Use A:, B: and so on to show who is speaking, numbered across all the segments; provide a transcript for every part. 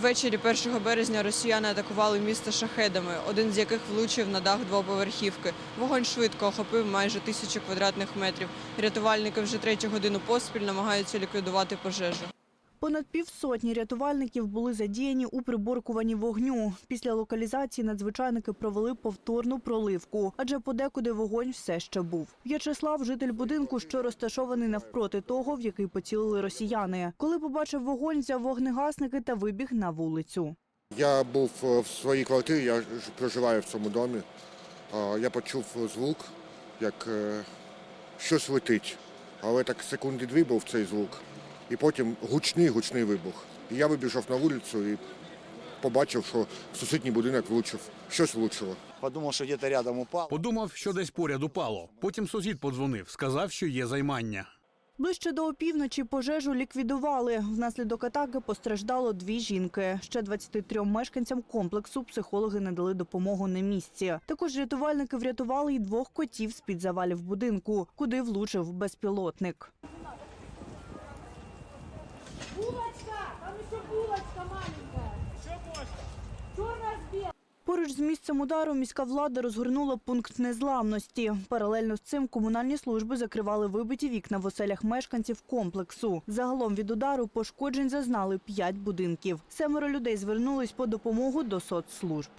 A: Ввечері 1 березня росіяни атакували місто шахедами, один з яких влучив на дах двоповерхівки. Вогонь швидко охопив майже тисячу квадратних метрів. Рятувальники вже третю годину поспіль намагаються ліквідувати пожежу.
B: Понад півсотні рятувальників були задіяні у приборкуванні вогню. Після локалізації надзвичайники провели повторну проливку, адже подекуди вогонь все ще був. В'ячеслав – житель будинку, що розташований навпроти того, в який поцілили росіяни. Коли побачив вогонь, взяв вогнегасники та вибіг на вулицю.
C: Я був е, в своїй квартирі, я проживаю в цьому домі. Я почув звук, як е, щось летить. Але так секунди дві був цей звук. І потім гучний гучний вибух. І я вибіжав на вулицю і побачив, що сусідній будинок влучив. Щось влучило.
D: Подумав, що где-то рядом упав.
E: Подумав, що десь поряд упало. Потім сусід подзвонив, сказав, що є займання.
B: Ближче до опівночі пожежу ліквідували. Внаслідок атаки постраждало дві жінки. Ще 23 мешканцям комплексу психологи надали допомогу на місці. Також рятувальники врятували й двох котів з-під завалів будинку, куди влучив безпілотник. Поруч з місцем удару міська влада розгорнула пункт незламності. Паралельно з цим комунальні служби закривали вибиті вікна в оселях мешканців комплексу. Загалом від удару пошкоджень зазнали п'ять будинків. Семеро людей звернулись по допомогу до соцслужб.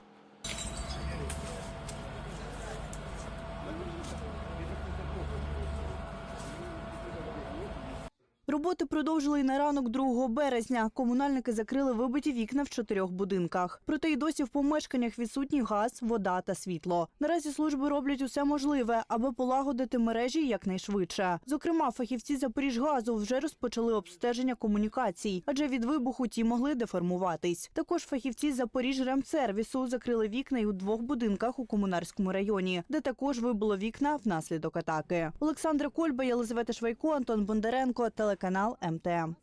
B: Роботи продовжили й на ранок 2 березня. Комунальники закрили вибиті вікна в чотирьох будинках. Проте й досі в помешканнях відсутні газ, вода та світло. Наразі служби роблять усе можливе, аби полагодити мережі якнайшвидше. Зокрема, фахівці Запоріжгазу вже розпочали обстеження комунікацій, адже від вибуху ті могли деформуватись. Також фахівці Запоріжремсервісу закрили вікна й у двох будинках у комунарському районі, де також вибило вікна внаслідок атаки. Олександра Кольба, Єлизавета Швайко, Антон Бондаренко, телеканал МТМ.